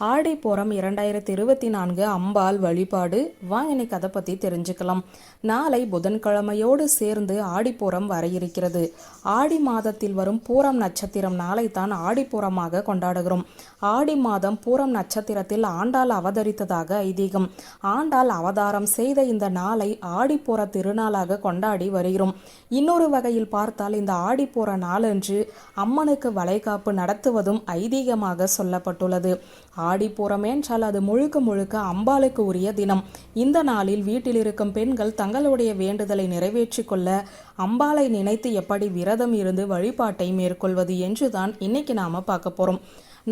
ஆடி ஆடிப்பூரம் இரண்டாயிரத்தி இருபத்தி நான்கு அம்பாள் வழிபாடு. வாங்க இன்னைக்கு அதை பற்றி தெரிஞ்சுக்கலாம். நாளை புதன்கிழமையோடு சேர்ந்து ஆடிப்பூரம் வர இருக்கிறது. ஆடி மாதத்தில் வரும் பூரம் நட்சத்திரம் நாளை தான் ஆடிப்பூரமாக கொண்டாடுகிறோம். ஆடி மாதம் பூரம் நட்சத்திரத்தில் ஆண்டாள் அவதரித்ததாக ஐதீகம். ஆண்டாள் அவதாரம் செய்த இந்த நாளை ஆடிப்பூர திருநாளாக கொண்டாடி வருகிறோம். இன்னொரு வகையில் பார்த்தால் இந்த ஆடிப்பூர நாளன்று அம்மனுக்கு வளைகாப்பு நடத்துவதும் ஐதீகமாக சொல்லப்பட்டுள்ளது. ஆடிப்பூரம் என்றால் அது முழுக்க முழுக்க அம்பாளுக்கு உரிய தினம். இந்த நாளில் வீட்டில் இருக்கும் பெண்கள் தங்களுடைய வேண்டுதலை நிறைவேற்றிக் கொள்ள அம்பாளை நினைத்து எப்படி விரதம் இருந்து வழிபாட்டை மேற்கொள்வது என்றுதான் இன்னைக்கு நாம பார்க்க போறோம்.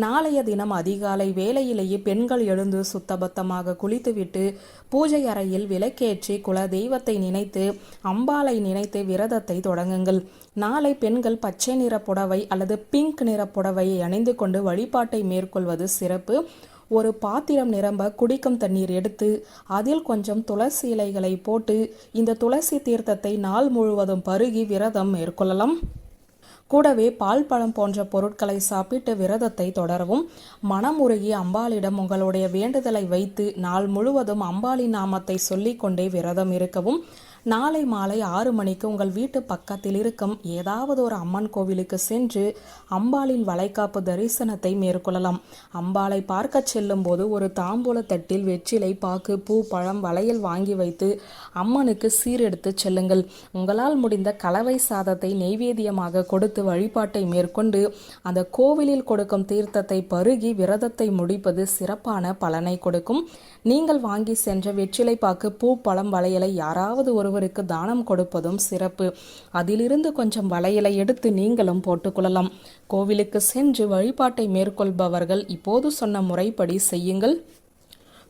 நாளைய தினம் அதிகாலை வேலையிலேயே பெண்கள் எழுந்து சுத்தபத்தமாக குளித்துவிட்டு பூஜை அறையில் விளக்கேற்றி குல தெய்வத்தை நினைத்து அம்பாளை நினைத்து விரதத்தை தொடங்குங்கள். நாளை பெண்கள் பச்சை நிற புடவை அல்லது பிங்க் நிற புடவையை அணிந்து கொண்டு வழிபாட்டை மேற்கொள்வது சிறப்பு. ஒரு பாத்திரம் நிரம்ப குடிக்கும் தண்ணீர் எடுத்து அதில் கொஞ்சம் துளசி இலைகளை போட்டு இந்த துளசி தீர்த்தத்தை நாள் முழுவதும் பருகி விரதம் மேற்கொள்ளலாம். கூடவே பால் பழம் போன்ற பொருட்களை சாப்பிட்டு விரதத்தை தொடரவும் மனமுருகி அம்பாளிடம் உங்களுடைய வேண்டுதலை வைத்து நாள் முழுவதும் அம்பாளி நாமத்தை சொல்லிக்கொண்டே விரதம் இருக்கவும் நாளை மாலை ஆறு மணிக்கு உங்கள் வீட்டு பக்கத்தில் இருக்கும் ஏதாவது ஒரு அம்மன் கோவிலுக்கு சென்று அம்பாளின் வளைகாப்பு தரிசனத்தை மேற்கொள்ளலாம். அம்பாளை பார்க்க செல்லும் போது ஒரு தாம்பூல தட்டில் வெற்றிலை பாக்கு பூ பழம் வளையல் வாங்கி வைத்து அம்மனுக்கு சீரெடுத்து செல்லுங்கள். உங்களால் முடிந்த கலவை சாதத்தை நெய்வேத்தியமாக கொடுத்து வழிபாட்டை மேற்கொண்டு அந்த கோவிலில் கொடுக்கும் தீர்த்தத்தை பருகி விரதத்தை முடிப்பது சிறப்பான பலனை கொடுக்கும். நீங்கள் வாங்கி சென்ற வெற்றிலை பாக்கு பூ பழம் வளையலை யாராவது ஒரு ஒருவருக்கு தானம் கொடுப்பதும் சிறப்பு. அதிலிருந்து கொஞ்சம் வளையலை எடுத்து நீங்களும் போட்டுக்கொள்ளலாம் கோவிலுக்கு சென்று வழிபாட்டை மேற்கொள்பவர்கள் இப்போது சொன்ன முறைப்படி செய்யுங்கள்.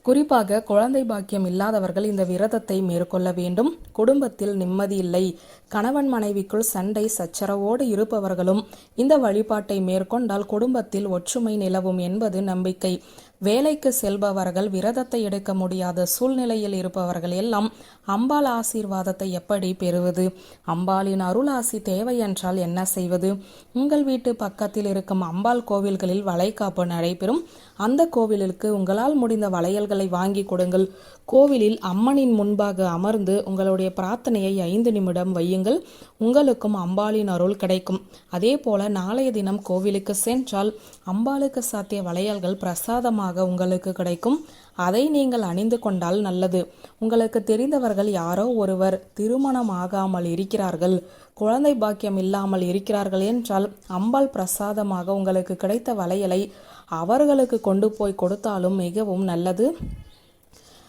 குறிப்பாக குழந்தை பாக்கியம் இல்லாதவர்கள் இந்த விரதத்தை மேற்கொள்ள வேண்டும். குடும்பத்தில் நிம்மதி இல்லை. கணவன் மனைவிக்குள் சண்டை சச்சரவோடு இருப்பவர்களும் இந்த வழிபாட்டை மேற்கொண்டால் குடும்பத்தில் ஒற்றுமை நிலவும் என்பது நம்பிக்கை. வேலைக்கு செல்பவர்கள் விரதத்தை எடுக்க முடியாத சூழ்நிலையில் இருப்பவர்கள் எல்லாம் அம்பாள் ஆசீர்வாதத்தை எப்படி பெறுவது? அம்பாளின் அருளாசி தேவை என்றால் என்ன செய்வது? உங்கள் வீட்டு பக்கத்தில் இருக்கும் அம்பாள் கோவில்களில் வளைகாப்பு நடைபெறும். அந்த கோவிலுக்கு உங்களால் முடிந்த வளையல்கள் பழங்களை வாங்கி கொடுங்கள். கோவிலில் அம்மனின் முன்பாக அமர்ந்து உங்களுடைய பிரார்த்தனையை ஐந்து நிமிடம் வையுங்கள். உங்களுக்கும் அம்பாளின் அருள் கிடைக்கும். அதே போல நாளைய தினம் கோவிலுக்கு சென்றால் அம்பாளுக்கு சாத்திய வளையல்கள் பிரசாதமாக உங்களுக்கு கிடைக்கும். அதை நீங்கள் அணிந்து கொண்டால் நல்லது. உங்களுக்கு தெரிந்தவர்கள் யாரோ ஒருவர் திருமணம் ஆகாமல் இருக்கிறார்கள். குழந்தை பாக்கியம் இல்லாமல் இருக்கிறார்கள் என்றால் அம்பாள் பிரசாதமாக உங்களுக்கு கிடைத்த வளையலை அவர்களுக்கு கொண்டு போய் கொடுத்தாலும் மிகவும் நல்லது.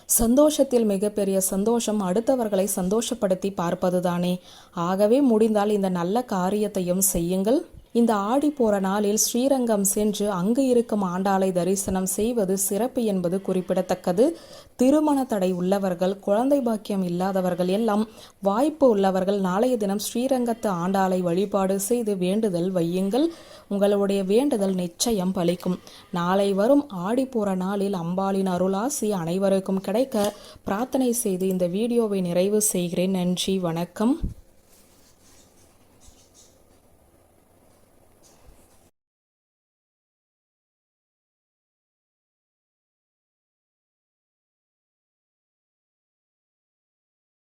சந்தோஷத்தில் மிகப்பெரிய சந்தோஷம் அடுத்தவர்களை சந்தோஷப்படுத்தி பார்ப்பதுதானே. ஆகவே முடிந்தால் இந்த நல்ல காரியத்தையும் செய்யுங்கள். இந்த ஆடி போற நாளில் ஸ்ரீரங்கம் சென்று அங்கு இருக்கும் ஆண்டாளை தரிசனம் செய்வது சிறப்பு என்பது குறிப்பிடத்தக்கது. திருமண தடை உள்ளவர்கள் குழந்தை பாக்கியம் இல்லாதவர்கள் எல்லாம் வாய்ப்பு உள்ளவர்கள் நாளைய தினம் ஸ்ரீரங்கத்து ஆண்டாளை வழிபாடு செய்து வேண்டுதல் வையுங்கள். உங்களுடைய வேண்டுதல் நிச்சயம் பலிக்கும். நாளை வரும் ஆடி போற நாளில் அம்பாளின் அருளாசி அனைவருக்கும் கிடைக்க பிரார்த்தனை செய்து இந்த வீடியோவை நிறைவு செய்கிறேன். நன்றி வணக்கம்.